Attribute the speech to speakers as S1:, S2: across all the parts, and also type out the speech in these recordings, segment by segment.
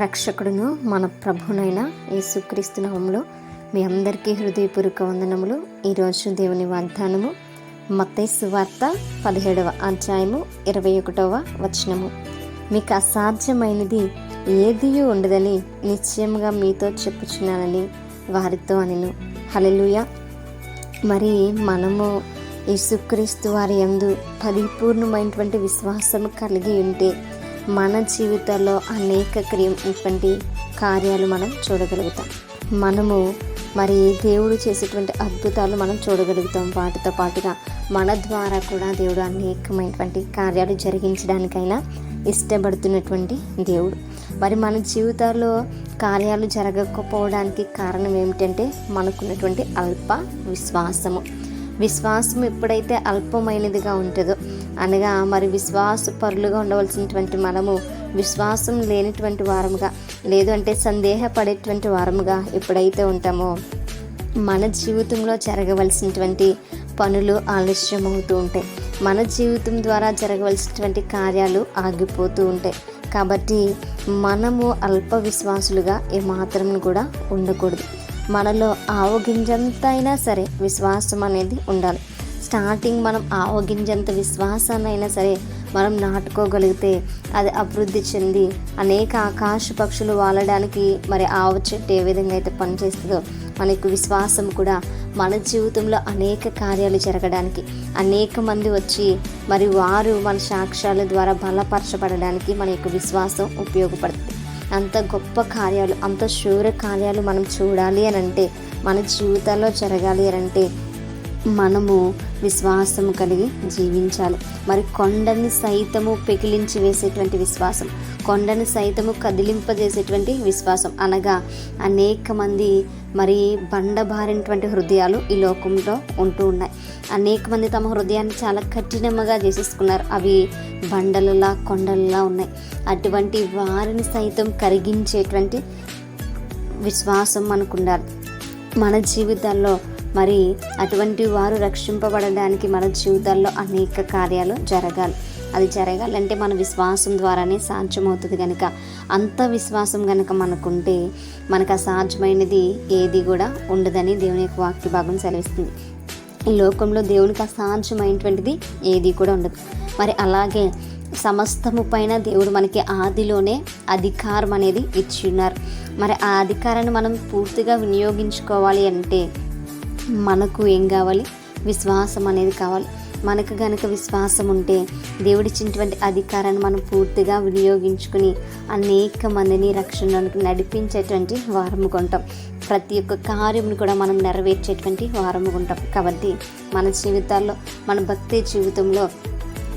S1: రక్షకుడును మన ప్రభునైన యేసుక్రీస్తు నామంలో మీ అందరికీ హృదయపూర్వక వందనములు. ఈరోజు దేవుని వాగ్దానము మత్తైసు వార్త పదిహేడవ అధ్యాయము ఇరవై ఒకటవ వచనము. మీకు అసాధ్యమైనది ఏదియూ ఉండదని నిశ్చయముగా మీతో చెప్పుచున్నానని వారితో అనిను. హలలుయ మరి మనము యేసుక్రీస్తు వారి యందు పరిపూర్ణమైనటువంటి విశ్వాసము కలిగి ఉంటే మన జీవితాల్లో అనేక క్రియటువంటి కార్యాలు మనం చూడగలుగుతాం. మనము మరి దేవుడు చేసేటువంటి అద్భుతాలు మనం చూడగలుగుతాం. వాటితో పాటుగా మన ద్వారా కూడా దేవుడు అనేకమైనటువంటి కార్యాలు జరిగించడానికైనా ఇష్టపడుతున్నటువంటి దేవుడు. మరి మన జీవితాల్లో కార్యాలు జరగకపోవడానికి కారణం ఏమిటంటే మనకున్నటువంటి అల్ప విశ్వాసము. విశ్వాసం ఎప్పుడైతే అల్పమైనదిగా ఉంటుందో అనగా మరి విశ్వాస పరులుగా ఉండవలసినటువంటి మనము విశ్వాసం లేనటువంటి వారముగా లేదు అంటే సందేహపడేటువంటి వారముగా ఎప్పుడైతే ఉంటామో మన జీవితంలో జరగవలసినటువంటి పనులు ఆలస్యం అవుతూ ఉంటాయి. మన జీవితం ద్వారా జరగవలసినటువంటి కార్యాలు ఆగిపోతూ ఉంటాయి. కాబట్టి మనము అల్ప విశ్వాసులుగా ఏమాత్రం కూడా ఉండకూడదు. మనలో ఆవగింజంత అయినా సరే విశ్వాసం అనేది ఉండాలి. స్టార్టింగ్ మనం ఆవగింజంత విశ్వాసాన్ని అయినా సరే మనం నాటుకోగలిగితే అది అభివృద్ధి చెంది అనేక ఆకాశ పక్షులు వాలడానికి మరి ఆవు చెట్టు ఏ విధంగా అయితే పనిచేస్తుందో మనకు విశ్వాసం కూడా మన జీవితంలో అనేక కార్యాలు జరగడానికి అనేక మంది వచ్చి మరి వారు మన సాక్ష్యాల ద్వారా బలపరచబడడానికి మన యొక్క విశ్వాసం ఉపయోగపడుతుంది. అంత గొప్ప కార్యాలు అంత శూర కార్యాలు మనం చూడాలి అని అంటే మన జీవితాల్లో జరగాలి అని అంటే మనము విశ్వాసం కలిగి జీవించాలి. మరి కొండని సైతము పెకిలించి వేసేటువంటి విశ్వాసం కొండని సైతము కదిలింపజేసేటువంటి విశ్వాసం. అనగా అనేక మంది మరి బండబారినటువంటి హృదయాలు ఈ లోకంలో ఉంటూ ఉన్నాయి. అనేక మంది తమ హృదయాన్ని చాలా కఠినంగా చేసేసుకున్నారు. అవి బండలలా కొండలలా ఉన్నాయి. అటువంటి వారిని సైతం కరిగించేటువంటి విశ్వాసం మనకు ఉండాలి. మన జీవితాల్లో మరి అటువంటి వారు రక్షింపబడడానికి మన జీవితాల్లో అనేక కార్యాలు జరగాలి. అది జరగాలంటే మన విశ్వాసం ద్వారానే సాధ్యమవుతుంది కనుక అంత విశ్వాసం కనుక మనకుంటే మనకు అసాధ్యమైనది ఏది కూడా ఉండదని దేవుని యొక్క వాక్య భాగం సెలవిస్తుంది. ఈ లోకంలో దేవునికి అసాధ్యమైనటువంటిది ఏది కూడా ఉండదు. మరి అలాగే సమస్తము పైన దేవుడు మనకి ఆదిలోనే అధికారం అనేది ఇచ్చి ఉన్నారు మరి ఆ అధికారాన్ని మనం పూర్తిగా వినియోగించుకోవాలి అంటే మనకు ఏం కావాలి? విశ్వాసం అనేది కావాలి. మనకు గనక విశ్వాసం ఉంటే దేవుడిచ్చినటువంటి అధికారాన్ని మనం పూర్తిగా వినియోగించుకుని అనేక మందిని రక్షణలోనికి నడిపించేటువంటి వారము కొంటాం ప్రతి ఒక్క కార్యమును కూడా మనం నెరవేర్చేటువంటి వారము కొంటాం కాబట్టి మన జీవితాల్లో మన భక్తి జీవితంలో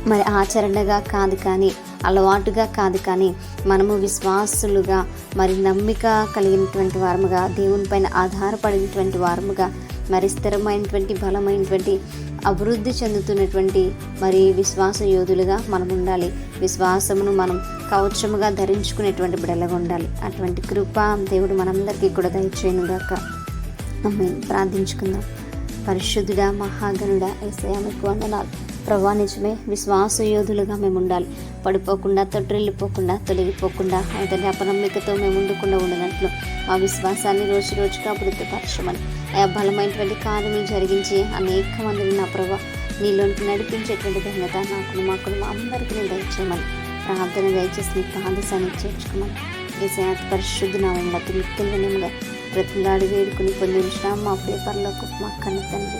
S1: మరి ఆచరణగా కాదు కానీ అలవాటుగా కాదు కానీ మనము విశ్వాసులుగా మరి నమ్మిక కలిగినటువంటి వారముగా దేవుని పైన ఆధారపడినటువంటి వారముగా మరి స్థిరమైనటువంటి బలమైనటువంటి అభివృద్ధి చెందుతున్నటువంటి మరి విశ్వాస యోధులుగా మనం ఉండాలి. విశ్వాసమును మనం కవచముగా ధరించుకునేటువంటి బిడలుగా ఉండాలి. అటువంటి కృప దేవుడు మనందరికీ కూడా దయచేయనుగాక. ఆమె ప్రార్థించుకుందాం. పరిశుద్ధుడా మహాగణుడా ఏసయ మీకు వందనాలు. ప్రభా నిజమే విశ్వాస యోధులుగా మేము ఉండాలి పడిపోకుండా తొట్టిల్లిపోకుండా తొలగిపోకుండా అయితే అపనమ్మికతో మేము ఉండకుండా ఉండనట్లు మా విశ్వాసాన్ని రోజు రోజుగా అభివృద్ధిపరచమని ఆ బలమైనటువంటి కార్యములు జరిగించి అనేక మందిని నా ప్రభా నీలోనికి నడిపించేటువంటి ఘనత నాకు మాకు మా అందరికీ నేను దయచేయమని ప్రార్థన దయచేసి మీ పాదశాన్ని చేర్చుకోమని ఏసే పరిశుద్ధ నామంలో మిక్కలు వినముగా ప్రతిలాడి వేడుకుని పొందించిన మా పేపర్లకు మా కన్న తండ్రి.